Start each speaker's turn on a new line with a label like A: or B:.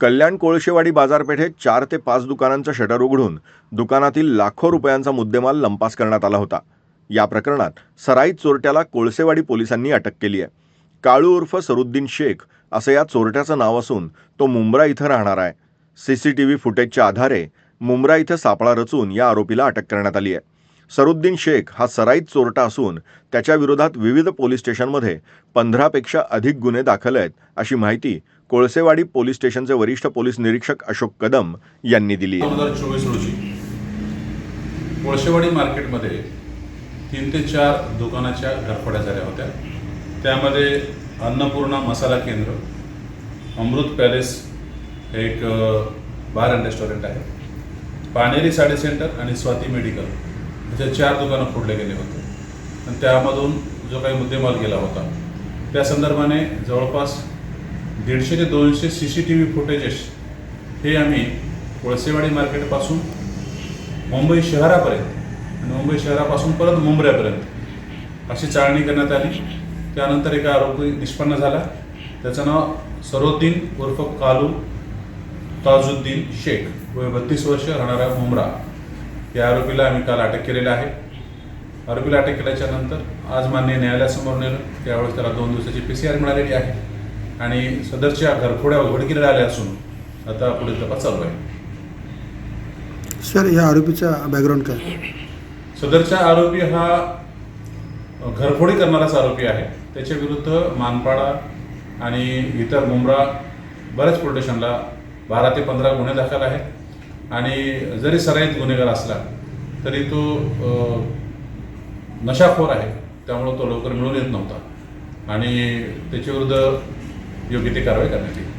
A: कल्याण कोळशेवाडी बाजारपेठेत चार ते पाच दुकानांचं शटर उघडून दुकानातील लाखो रुपयांचा मुद्देमाल लंपास करण्यात आला होता. या प्रकरणात सराईत चोरट्याला कोळसेवाडी पोलिसांनी अटक केली आहे. काळू उर्फ सरुद्दीन शेख असं या चोरट्याचं नाव असून तो मुंब्रा इथं राहणार आहे. सी सी टी व्ही फुटेजच्या आधारे मुंब्रा इथं सापळा रचून या आरोपीला अटक करण्यात आली आहे. सरुद्दीन शेख हा सराईत चोरटा असून त्याच्या विरोधात विविध पोलीस स्टेशनमध्ये पंधरापेक्षा अधिक गुन्हे दाखल आहेत अशी माहिती कोळसेवाडी पोलीस स्टेशनचे वरिष्ठ पोलीस निरीक्षक अशोक कदम यांनी दिली
B: दोन हजार चोवीस रोजी कोळसेवाडी मार्केटमध्ये तीन ते चार दुकानाच्या घरफड्या झाल्या होत्या. त्यामध्ये अन्नपूर्णा मसाला केंद्र अमृत पॅलेस एक बार अँड रेस्टॉरंट आहे पाणेरी साडी सेंटर आणि स्वाती मेडिकल. त्याच्या चार दुकानं फोडले गेले होते. आणि त्यामधून जो काही मुद्देमाल गेला होता त्या संदर्भाने जवळपास दीडशे ते दोनशे C C T V footages हे आम्ही कोळसेवाडी मार्केटपासून मुंबई शहरापर्यंत आणि मुंबई शहरापासून परत मुंबऱ्यापर्यंत अशी चाळणी करण्यात आली. त्यानंतर एका आरोपी निष्पन्न झाला. त्याचं नाव सरोद्दीन उर्फ कालू ताजुद्दीन शेख. वय बत्तीस वर्ष राहणारा मुंब्रा. या आरोपीला आम्ही काल अटक केलेलं आहे. आरोपीला अटक केल्याच्यानंतर आज मान्य न्यायालयासमोर नेलं त्यावेळेस त्याला दोन दिवसाची पी सी आर मिळालेली आहे. आणि सदरच्या घरफोड्या उघडकीला आल्या असून आता पुढील तपास चालू आहे.
C: सर या आरोपीचा बॅकग्राऊंड काय?
B: सदरचा आरोपी हा घरफोडी करणाराच आरोपी आहे. त्याच्या विरुद्ध मानपाडा आणि इतर मुंब्रा बऱ्याच पोलीस स्टेशनला बारा ते पंधरा गुन्हे दाखल आहेत. आणि जरी सराईत गुन्हेगार असला तरी तो नशाखोर आहे. त्यामुळं तो लवकर मिळून येत नव्हता. आणि त्याच्याविरुद्ध योग्य ती कारवाई करण्यात येईल.